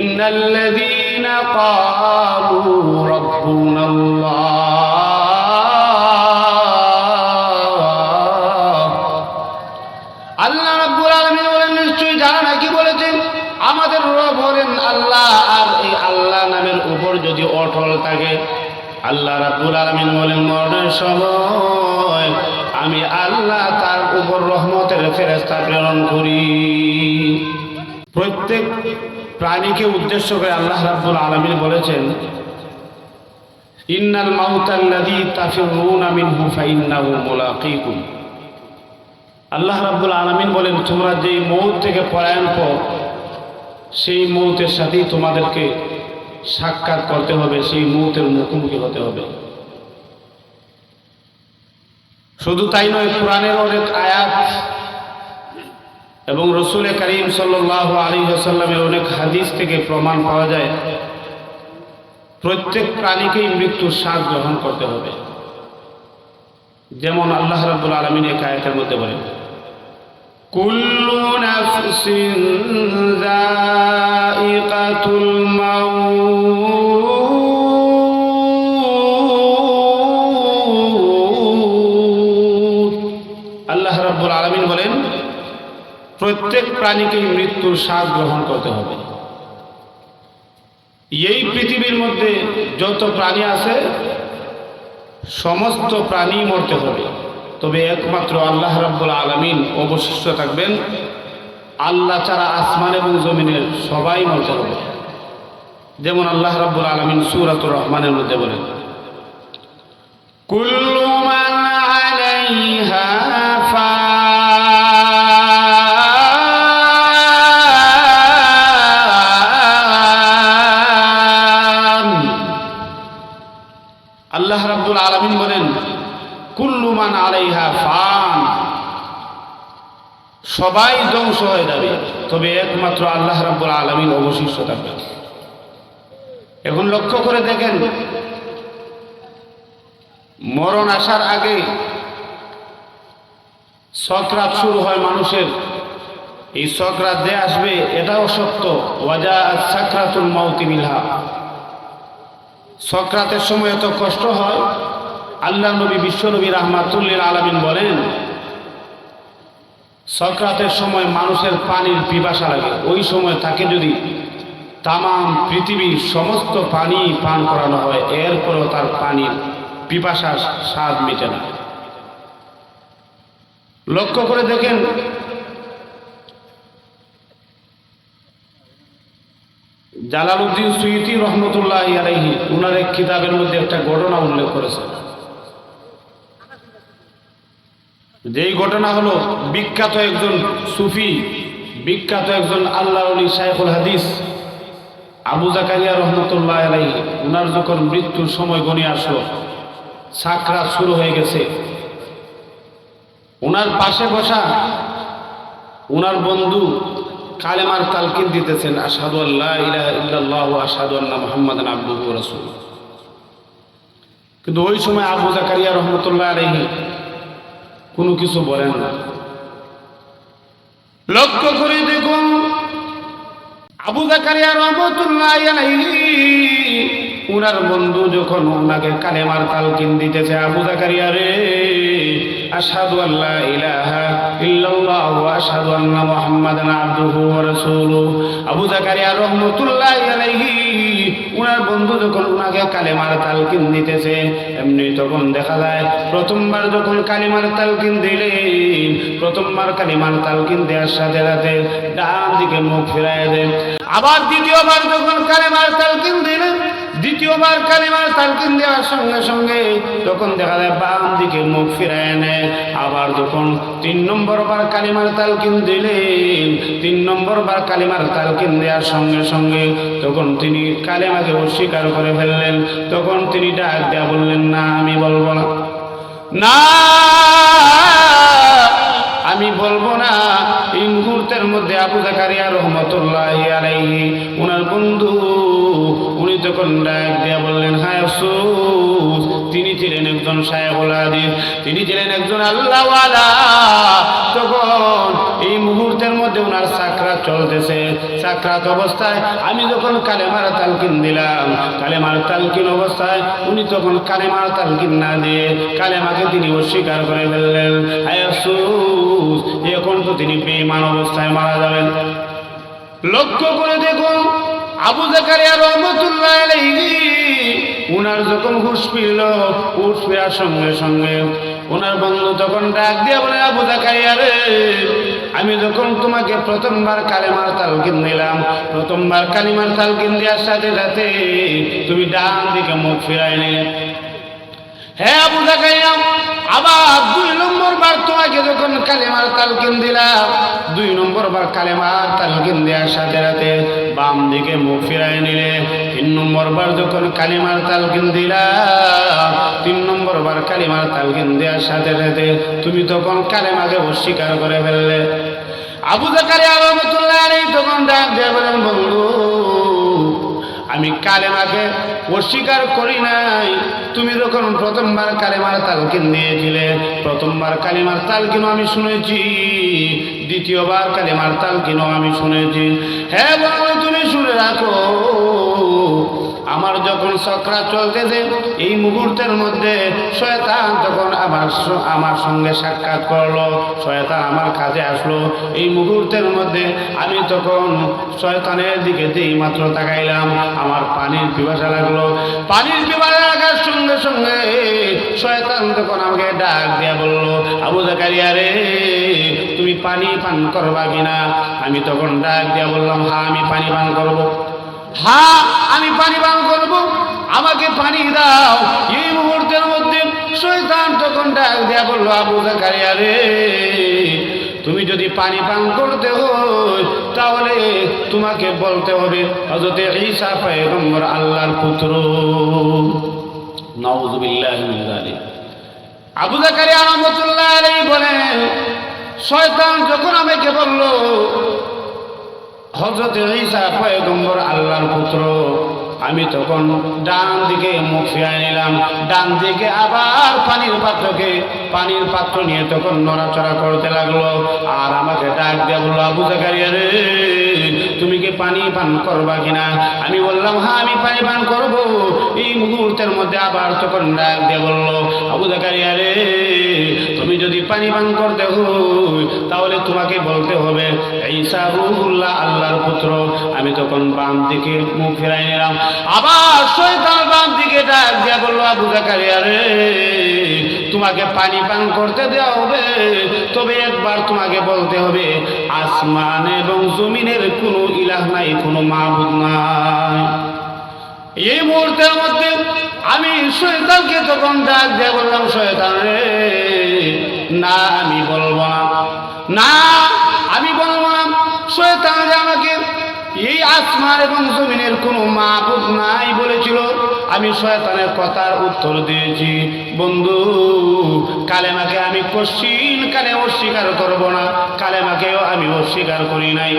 ইন্নাল্লাযীনা ক্বালু রাব্বুনাল্লাহ। আল্লাহ রাব্বুল আলামিন বলেন, নিশ্চয়ই যারা নাকি বলেছেন, আমাদের রব হলেন আল্লাহ, আর এই আল্লাহ নামের উপর যদি অটল থাকে, আল্লাহ রাব্বুল আলামিন বলেন, মরণের সময় আমি আল্লাহ তার উপর রহমতের ফেরেস্তা প্রেরণ করি। প্রত্যেক প্রাণীকে উদ্দেশ্য করে আল্লাহ রাব্বুল আলামিন বলেছেন, ইন্নাল মাউতাল্লাযী তাফিরুনা মিনহু ফাইন্নাহু মুলাকীকুম। আল্লাহ রাব্বুল আলামিন বলেন, তোমরা যেই মৌত থেকে পলায়ন পর সেই মৌতের সাথেই তোমাদেরকে সাক্ষাৎ করতে হবে, সেই মৌতের মুখোমুখি হতে হবে। শুধু তাই নয়, কোরআনের অনেক আয়াত এবং রসুল করিম সাল্লাহ আলী আসাল্লামের অনেক হাদিস থেকে প্রমাণ পাওয়া যায়, প্রত্যেক প্রাণীকেই মৃত্যুর শ্বাস গ্রহণ করতে হবে। যেমন আল্লাহ রাবুল আলমিন এক আয়তের মধ্যে বলেন, কুল্লু নাফসিন যায়িকাতুল মাউত প্রত্যেক প্রাণীকেই মৃত্যুর স্বাদ গ্রহণ করতে হবে। এই পৃথিবীর মধ্যে যত প্রাণী আছে, সমস্ত প্রাণী মরতে হবে। তবে একমাত্র আল্লাহ রাব্বুল আলামিন অবশিষ্ট থাকবেন। আল্লাহ ছাড়া আসমান এবং জমিনের সবাই মরতে হবে। যেমন আল্লাহ রাব্বুল আলামিন সূরাতুর রহমানের মধ্যে বলেন, কুল্লু মান আলাইহা সবাই ধ্বংস হয়ে যাবে। তবে একমাত্র আল্লাহ রাব্বুল আলামিন অবশিষ্ট থাকবে। এখন লক্ষ্য করে দেখেন, মরণ আসার আগে সকরাত শুরু হয় মানুষের। এই সকরাত যে আসবে, এটাও সত্য। ওয়াজা সাকরাতুল মাউতি মিলহা সক্রাতের সময় এত কষ্ট হয়। আল্লাহ নবী বিশ্বনবী রহমাতুল্লিল আলমিন বলেন সক্রাতের সময় মানুষের পানির পিপাসা লাগে। ওই সময় তাকে যদি তাম পৃথিবীর সমস্ত পানি পান করানো হয়, এরপরেও তার পানির পিপাসার স্বাদ মিটে না। লক্ষ্য করে দেখেন, জালালউদ্দিন সুইতি রহমতুল্লাহ আলাইহি, উনার এক কিতাবের মধ্যে একটা ঘটনা উল্লেখ করেছে যেই ঘটনা হলো, বিখ্যাত একজন সুফি, বিখ্যাত একজন আল্লাহ আলী শাইখুল হাদিস, আবু জাকারিয়া রহমতুল্লাহ আলাইহি, উনার যখন মৃত্যুর সময় গণিয়ে আসলো, সাকরাত শুরু হয়ে গেছে। ওনার পাশে বসা ওনার বন্ধু কালেমার তালকিন দিতেছেন আসাদু আল্লাহ ইলাহা আসাদু আল্লাহ মোহাম্মদ আব্দুহু রাসূল কিন্তু ওই সময় আবু জাকারিয়া রহমতুল্লাহ আলাইহি কোনো কিছু বলেন না। লক্ষ্য করে দেখুন আবু জাকারিয়া রহমতুল্লাহ উনার বন্ধু যখন ওনাকে কালেমার তালকিন দিতেছে, আবু জাকারিয়া রে, আশহাদু আল্লা ইলাহা ইল্লাল্লাহ ওয়া আশহাদু আন্না মুহাম্মাদান আবদুহু ওয়া রাসূলুহু। আবু জাকারিয়া রাহমাতুল্লাহি আলাইহি, উনার বন্ধু যখন উনাকে কালেমার তালকিন দিতেছে, এমনি তখন দেখা যায়, প্রথমবার যখন কালিমার তালকিন দিলেন, প্রথমবার কালিমার তালকিন দেওয়ার সাথে সাথে ডান দিকে মুখ ফিরাইয়া দেন। আবার দ্বিতীয়বার যখন কালেমার তালকিন দিলেন দ্বিতীয়বার কালিমার তালকিন দেওয়ার সঙ্গে সঙ্গে তখন দেখা যায় বাম দিকে মুখ ফিরায় নেয়, আবার যখন তিন নম্বর বার কালিমার তালকিন দিলেন, তিন নম্বর বার কালিমার তালকিন দেওয়ার সঙ্গে সঙ্গে তখন তিনি কালিমাকে অস্বীকার করে ফেললেন। তখন তিনি ডাক দেয়া বললেন, না, আমি বলব না। না, আমি বলব না। এই মুহূর্তের মধ্যে আবু জাকারিয়া রহমতুল্লাহ আলাইহি ওনার বন্ধু তখন ডাক দিয়া বললেন হায় আফসোস। তিনি ছিলেন একজন হাদিস তিনি ছিলেন একজন আল্লাহওয়ালা। তখন এই মুহূর্তের মধ্যে ওনার সাকরাত চলতেছে। সাকরাত অবস্থায় আমি যখন কালেমার তালকিন দিলাম কালেমার তালকিন অবস্থায় উনি তখন কালেমার তালকিন না দিয়ে কালেমাকে তিনি অস্বীকার করে ফেললেন। হায় আফসোস, এখন তো তিনি বেঈমান অবস্থায় মারা যাবেন। লক্ষ্য করে দেখুন আবু জাকারিয়া রহমতুল্লাহ আলাইহি, উনার যখন হুশ ফিরল, হুশ ফেরার সঙ্গে সঙ্গে ওনার বন্ধু তখন ডাক দিয়ে বলে, আবু জাকারিয়া রে, আমি যখন তোমাকে প্রথমবার কালেমার তালকিন দিলাম, প্রথমবার কালিমার তালকিন দেওয়ার সাথে সাথে তুমি ডান দিকে মুখ ফিরাই হ্যাঁ আবু আবার দুই তোমাকে যখন দুই দেওয়ার সাথে বাম দিকে মুখ নিলে, তিন নম্বর বার যখন কালিমার তালকিন দিলাম, তিন নম্বর বার কালিমার তালকিন দেওয়ার সাথে সাথে তুমি তখন কালেমাকে অস্বীকার করে ফেললে। আবু রহমতুল্লাহ আলাইহি তখন বন্ধু, আমি কালেমাকে অস্বীকার করি নাই তুমি যখন প্রথমবার কালিমার তালকিন দিয়েছিলে, প্রথমবার কালিমার তালকিনও আমি শুনেছি, দ্বিতীয়বার কালিমার তালকিনও আমি শুনেছি। হ্যাঁ তুমি শুনে রাখো। আমার যখন চক্রা চলতেছে, এই মুহূর্তের মধ্যে শয়তান তখন আমার আমার সঙ্গে সাক্ষাৎ করল, শয়তান আমার কাছে আসলো, এই মুহূর্তের মধ্যে আমি তখন শয়তানের দিকে যেই মাত্র তাকাইলাম, আমার পানির পিপাসা লাগল। পানির পিপাসা লাগার সঙ্গে সঙ্গে শয়তান তখন আমাকে ডাক দিয়া বলল, আবু জাকারিয়া রে, তুমি পানি পান করবা কিনা? আমি তখন ডাক দিয়া বললাম হ্যাঁ আমি পানি পান করব। হ্যাঁ আমি পানি পান করব। আমাকে পানি দাও। এই মুহূর্তের মধ্যে শয়তান তখন ডাক দেয়া বলল, আবু জাকারিয়া রে, তুমি যদি পানি পান করতে হয়, তাহলে তোমাকে বলতে হবে হজরতে ঈসা পয়গম্বর আল্লাহর পুত্র। নাউজুবিল্লাহ যালিক। আবু জাকারিয়া রহমতুল্লাহ আলাইহি বলেন, শয়তান যখন আমাকে বলল হজরত ঈসা পয়গম্বর আল্লাহর পুত্র, আমি তখন ডান দিকে মুখ ফিরাই নিলাম, ডান দিকে আবার পানির পাত্রকে পানির পাত্র নিয়ে তখন নড়াচড়া করতে লাগল। আর আমাকে ডাক দিয়ে বলল, আবু জাকারিয়া রে, তুমি কি পানি পান করবা কিনা? আমি বললাম হ্যাঁ আমি পানি পান করব। এই মুহূর্তের মধ্যে আবার তখন ডাক দিয়ে বলল, আবু জাকারিয়া রে, তুমি যদি পানি পান করতে হই, তাহলে তোমাকে বলতে হবে, ঈসা রুহুল্লাহ আল্লাহর পুত্র। আমি তখন বাম দিকে মুখ ফেরাই নিলাম। আবার শয়তান বাম দিকে ডাক দিয়া বলল, আবু জাকারিয়া রে তোমাকে পানি পান করতে দেওয়া হবে, তবে একবার তোমাকে বলতে হবে, আসমান এবং জমিনের কোনো ইলাহ নাই, কোনো মাহবুদ নাই। এই মুহূর্তের মধ্যে আমি শয়তানকে তখন ডাক দিয়ে বললাম, শয়তান রে, না, আমি বলব না। না, আমি বলব না। শয়তান আমাকে এই আসমান এবং জমিনের কোনো মাহবুদ নাই আমি শয়তানের কথার উত্তর দিয়েছি। বন্ধু, কালেমাকে আমি কশ্চিন কালে অস্বীকার করব না। কালেমাকেও আমি অস্বীকার করি নাই।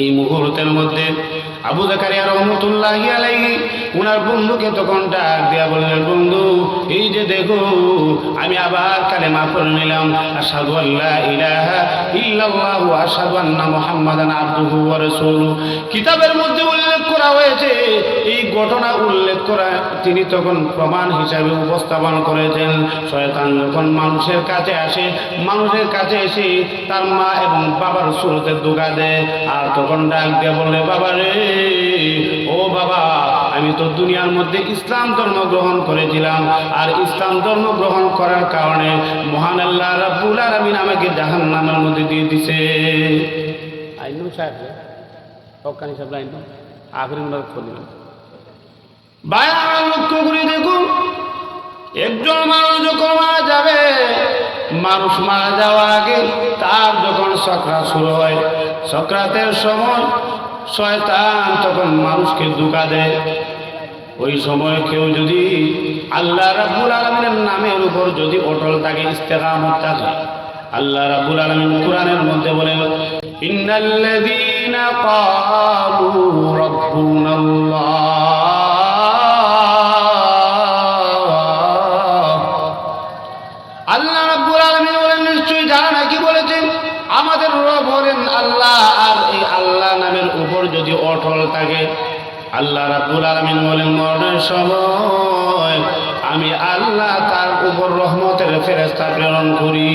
এই মুহূর্তের মধ্যে আবু জাকারিয়া রহমতুল্লাহ আলাইহি উনার বন্ধুকে তখন ডাক দেয়া বললেন, বন্ধু, এই যে দেখো, আমি আবার কালেমা পড়ে নিলাম। আশহাদু আল্লা ইলাহা ইল্লাল্লাহু আশহাদু আন্না মুহাম্মাদান আবদুহু ওয়া কিতাবের মধ্যে করা হয়েছে। এই ঘটনা উল্লেখ করা তিনি তখন প্রমাণ হিসাবে উপস্থাপন করেছেন। শয়তান যখন মানুষের কাছে আসে, মানুষের কাছে এসে তার মা এবং বাবার সুরতে দুগা দেয়। আর তখন ডাক দিয়ে বললে বাবা রে, ও বাবা, আমি তো দুনিয়ার মধ্যে ইসলাম ধর্ম গ্রহণ করেছিলাম। আর ইসলাম ধর্ম গ্রহণ করার কারণে মহান আল্লাহ রাব্বুল আলামিন আমাকে জাহান্নামের মধ্যে দিয়ে দিছে। আইনু সাহেব হকানি সাহেব লাইন বার খুলি ভাই, আমার লক্ষ্য করে দেখুন, একজন মানুষ যখন মারা যাবে, মানুষ মারা যাওয়ার আগে তার যখন সক্রাত শুরু হয়, সক্রাতের সময় শয়তান তখন মানুষকে দুকা দেয়। ওই সময় কেউ যদি আল্লাহ রাব্বুল আলমিনের নামের উপর যদি অটল থাকে, ইস্তেকামত থাকে আল্লাহ রাব্বুল আলামিন কোরআনের মধ্যে বলেন, ইন্নাল্লাযীনা ক্বালু রাব্বুনাল্লাহ। আল্লাহ রাব্বুল আলামিন বলেন, নিশ্চয়ই যারা নাকি বলেছেন, আমাদের রব হলেন আল্লাহ, আর এই আল্লাহ নামের উপর যদি অটল থাকে, আল্লাহ রাব্বুল আলামিন বলেন, মরণের সময় আমি আল্লাহ তার উপর রহমতের ফেরেস্তা প্রেরণ করি।